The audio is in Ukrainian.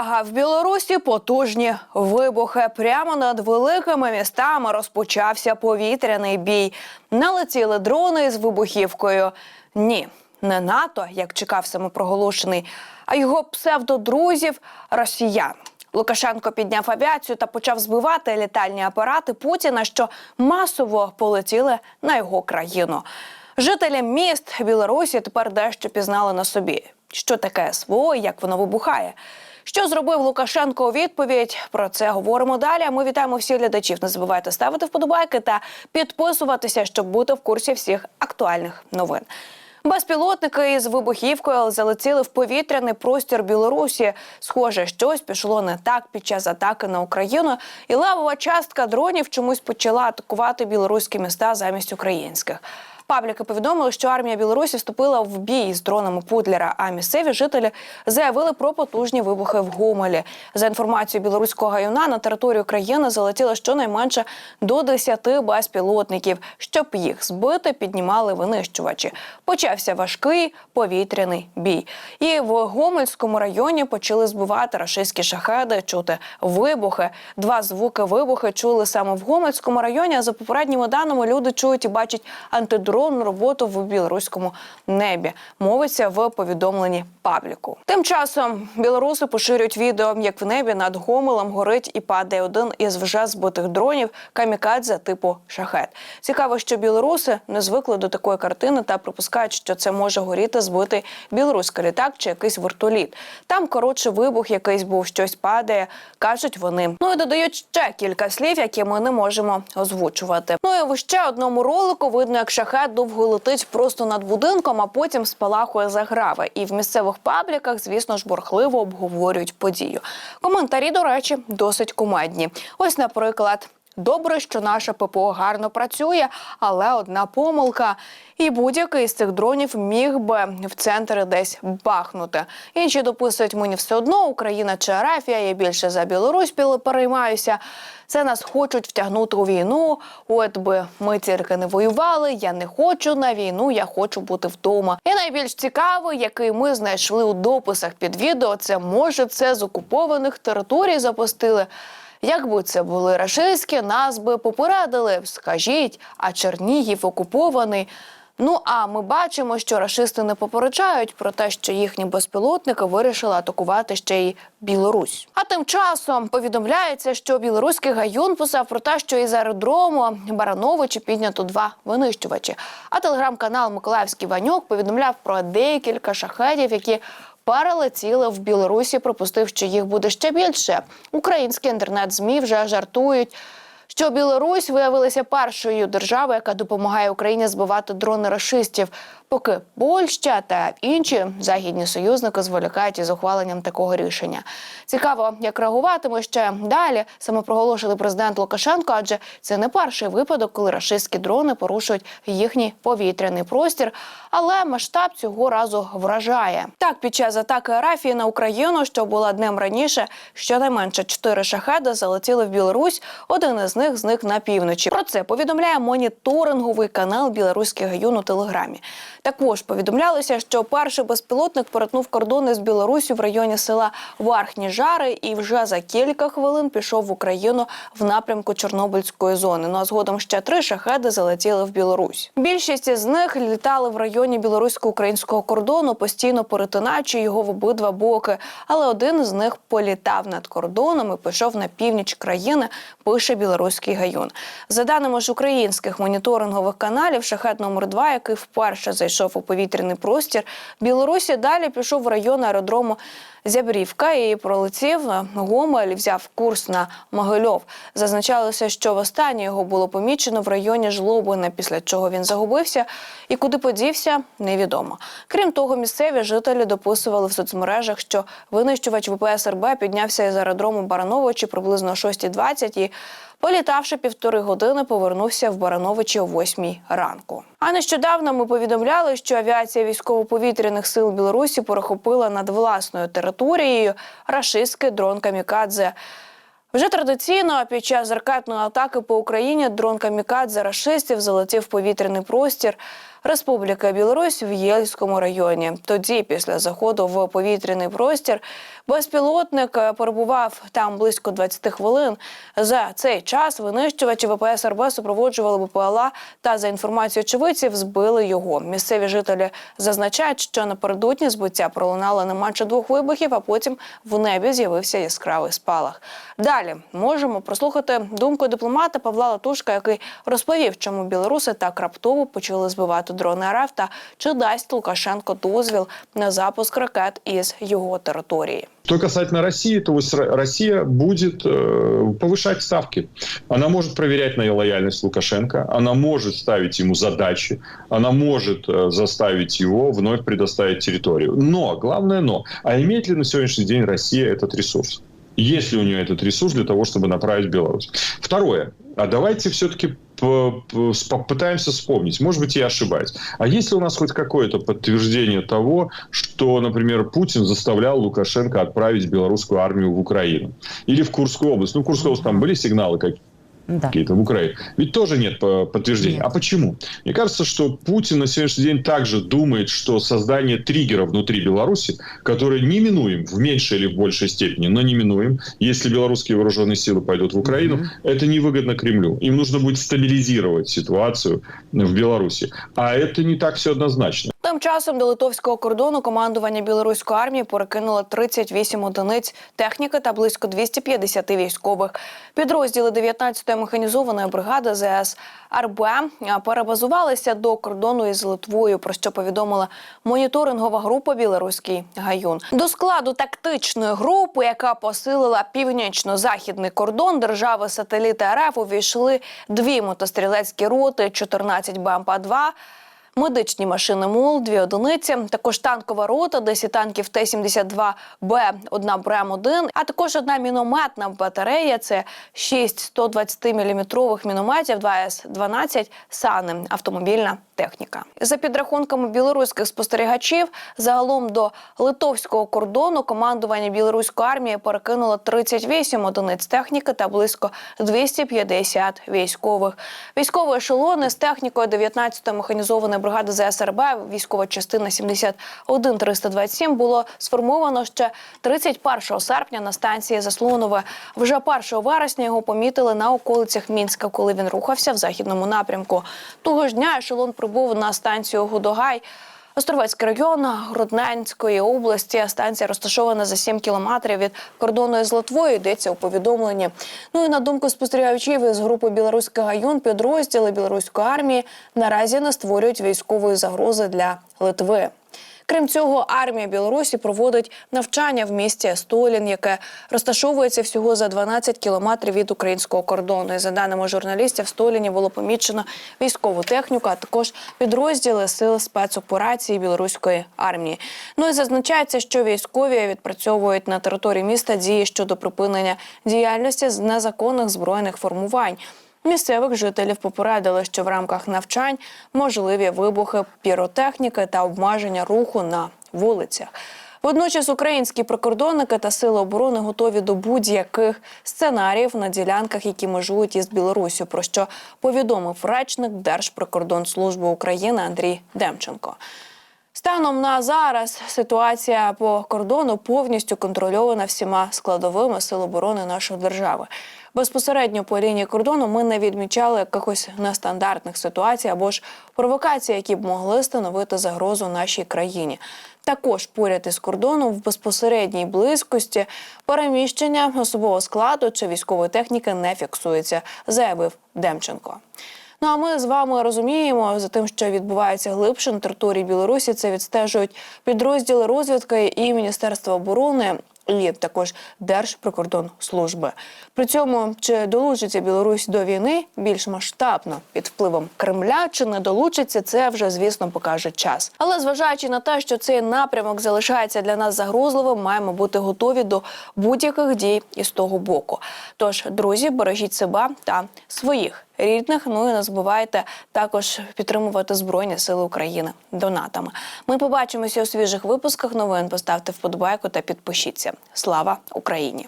Увага! В Білорусі потужні вибухи. Прямо над великими містами розпочався повітряний бій. Налетіли дрони з вибухівкою. Ні, не НАТО, як чекав самопроголошений, а його псевдодрузів росіян. Лукашенко підняв авіацію та почав збивати літальні апарати Путіна, що масово полетіли на його країну. Жителі міст Білорусі тепер дещо пізнали на собі, що таке СВО і як воно вибухає. Що зробив Лукашенко у відповідь? Про це говоримо далі. Ми вітаємо всіх глядачів. Не забувайте ставити вподобайки та підписуватися, щоб бути в курсі всіх актуальних новин. Безпілотники із вибухівкою залетіли в повітряний простір Білорусі. Схоже, щось пішло не так під час атаки на Україну, і левова частка дронів чомусь почала атакувати білоруські міста замість українських. Пабліки повідомили, що армія Білорусі вступила в бій з дронами Путлера. А місцеві жителі заявили про потужні вибухи в Гомелі. За інформацією білоруського гаюна на територію країни залетіло щонайменше до 10 безпілотників. Щоб їх збити, піднімали винищувачі. Почався важкий повітряний бій. І в Гомельському районі почали збивати рашистські шахеди, чути вибухи. Два звуки вибухи чули саме в Гомельському районі. А за попередніми даними люди чують і бачать антидронну роботу в білоруському небі. Мовиться в повідомленні пабліку. Тим часом білоруси поширюють відео, як в небі над Гомелем горить і падає один із вже збитих дронів камікадзе типу шахет. Цікаво, що білоруси не звикли до такої картини та припускають, що це може горіти збитий білоруський літак чи якийсь вертоліт. Там коротше вибух якийсь був, щось падає, кажуть вони. Ну і додають ще кілька слів, які ми не можемо озвучувати. Ну і в ще одному ролику видно, як шахет довго летить просто над будинком, а потім спалахує заграви. І в місцевих пабліках, звісно ж, бурхливо обговорюють подію. Коментарі, до речі, досить кумедні. Ось, наприклад. Добре, що наша ППО гарно працює, але одна помилка. І будь-який з цих дронів міг би в центрі десь бахнути. Інші дописують мені все одно, Україна чи Арафія, я більше за Білорусь піле- переймаюся. Це нас хочуть втягнути у війну. От би ми тільки не воювали. Я не хочу на війну, я хочу бути вдома. І найбільш цікавий, який ми знайшли у дописах під відео, це може це з окупованих територій запустили. Якби це були рашистські, нас би попередили. Скажіть, а Чернігів окупований. Ну а ми бачимо, що рашисти не попереджають про те, що їхні безпілотники вирішили атакувати ще й Білорусь. А тим часом повідомляється, що білоруський гаюн писав про те, що із аеродрому Барановичі піднято два винищувачі. А телеграм-канал Миколаївський Ванюк повідомляв про декілька шахедів, які перелетіли в Білорусі. Припустив, що їх буде ще більше. Українські інтернет-змі вже жартують. Що Білорусь виявилася першою державою, яка допомагає Україні збивати дрони рашистів, поки Польща та інші західні союзники зволікають із ухваленням такого рішення. Цікаво, як реагуватиме ще далі. Самопроголошений президент Лукашенко, адже це не перший випадок, коли рашистські дрони порушують їхній повітряний простір. Але масштаб цього разу вражає. Так, під час атаки Арафії на Україну, що була днем раніше, щонайменше чотири шахеди залетіли в Білорусь. Один із них зник на півночі. Про це повідомляє моніторинговий канал Білоруський гаюн у Телеграмі. Також повідомлялося, що перший безпілотник перетнув кордони з Білорусі в районі села Вархні Жари і вже за кілька хвилин пішов в Україну в напрямку Чорнобильської зони. Ну а згодом ще три шахеди залетіли в Білорусь. Більшість із них літали в районі білорусько-українського кордону, постійно перетинаючи його в обидва боки. Але один з них політав над кордоном і пішов на північ країни. Пише білоруський гаюн. За даними ж українських моніторингових каналів, шахет номер 2 який вперше зайшов у повітряний простір Білорусі, далі пішов в район аеродрому Зябрівка і пролетів Гомель, взяв курс на Могильов. Зазначалося, що востаннє його було помічено в районі Жлобина, після чого він загубився і куди подівся, невідомо. Крім того, місцеві жителі дописували в соцмережах, що винищувач ВПС РБ піднявся із аеродрому Барановичі приблизно о 6.20 і Політавши півтори години, повернувся в Барановичі о восьмій ранку. А нещодавно ми повідомляли, що авіація військово-повітряних сил Білорусі перехопила над власною територією рашистський дрон Камікадзе. Вже традиційно під час ракетної атаки по Україні дрон Камікадзе рашистів залетів повітряний простір Республіки Білорусь в Єльському районі. Тоді, після заходу в повітряний простір, безпілотник перебував там близько 20 хвилин. За цей час винищувачі ВПС РБ супроводжували БПЛА та за інформацією очевидців збили його. Місцеві жителі зазначають, що напередодні збиття пролунало не менше двох вибухів, а потім в небі з'явився яскравий спалах. Далі можемо прослухати думку дипломата Павла Латушка, який розповів, чому білоруси так раптово почали збивати дрони РФ та чи дасть Лукашенко дозвіл на запуск ракет із його території. Что касательно России, то вот Ро- Россия будет э, повышать ставки. Она может проверять на лояльность Лукашенко, она может ставить ему задачи, она может э, заставить его вновь предоставить территорию. Но, главное но, а имеет ли на сегодняшний день Россия этот ресурс? Есть ли у нее этот ресурс для того, чтобы направить в Беларусь? Второе. А давайте все-таки попытаемся вспомнить. Может быть, я ошибаюсь. А есть ли у нас хоть какое-то подтверждение того, что, например, Путин заставлял Лукашенко отправить белорусскую армию в Украину? Или в Курскую область? Ну, в Курскую область там были сигналы какие Да. какие-то в Украине. Ведь тоже нет по- подтверждения. Нет. А почему? Мне кажется, что Путин на сегодняшний день также думает, что создание триггера внутри Беларуси, который неминуем в меньшей или в большей степени, но неминуем, если белорусские вооруженные силы пойдут в Украину, Мгм. это невыгодно Кремлю. Им нужно будет стабилизировать ситуацию в Беларуси. А это не так все однозначно. Тим часом до литовського кордону командування білоруської армії перекинуло 38 одиниць техніки та близько 250 військових. Підрозділи 19-ї механізованої бригади ЗС РБ перебазувалися до кордону із Литвою, про що повідомила моніторингова група Білоруський гаюн. До складу тактичної групи, яка посилила північно-західний кордон держави сателіти РФ, увійшли дві мотострілецькі роти, 14 БМП-2, Медичні машини МУЛ, дві одиниці, також танкова рота, 10 танків Т-72Б, одна БРЕМ-1, а також одна мінометна батарея. Це 6 120-мм мінометів, 2 С-12 САНи, автомобільна техніка. За підрахунками білоруських спостерігачів, загалом до литовського кордону командування білоруської армії перекинуло 38 одиниць техніки та близько 250 військових. Військові ешелони з технікою 19-ї механізованої бригади ЗСРБ, військова частина 71327 було сформовано ще 31 серпня на станції Заслонове. Вже 1 вересня його помітили на околицях Мінська, коли він рухався в західному напрямку. Того ж дня ешелон прибув на станцію Гудогай. Островецький район Грудненської області. Станція розташована за 7 кілометрів від кордону з Литвою. Йдеться у повідомленні. Ну і на думку спостерігачів із групи білоруських гайон, підрозділи білоруської армії наразі не створюють військової загрози для Литви. Крім цього, армія Білорусі проводить навчання в місті Столін, яке розташовується всього за 12 кілометрів від українського кордону. І за даними журналістів, в Століні було помічено військову техніку, а також підрозділи сил спецоперації білоруської армії. Ну і зазначається, що військові відпрацьовують на території міста дії щодо припинення діяльності з незаконних збройних формувань. Місцевих жителів попередили, що в рамках навчань можливі вибухи піротехніки та обмеження руху на вулицях. Водночас українські прикордонники та сили оборони готові до будь-яких сценаріїв на ділянках, які межують із Білоруссю, про що повідомив речник Держприкордонслужби України Андрій Демченко. Станом на зараз ситуація по кордону повністю контрольована всіма складовими сил оборони нашої держави. Безпосередньо по лінії кордону ми не відмічали якихось нестандартних ситуацій або ж провокацій, які б могли становити загрозу нашій країні. Також поряд із кордоном в безпосередній близькості переміщення особового складу чи військової техніки не фіксується, заявив Демченко. Ну а ми з вами розуміємо за тим, що відбувається глибше на території Білорусі. Це відстежують підрозділи розвідки і Міністерства оборони. І також Держприкордонслужби. При цьому чи долучиться Білорусь до війни більш масштабно під впливом Кремля, чи не долучиться, це вже звісно покаже час. Але зважаючи на те, що цей напрямок залишається для нас загрозливим, маємо бути готові до будь-яких дій із того боку. Тож, друзі, бережіть себе та своїх рідних. Ну і не забувайте також підтримувати Збройні Сили України донатами. Ми побачимося у свіжих випусках новин. Поставте вподобайку та підпишіться. Слава Україні!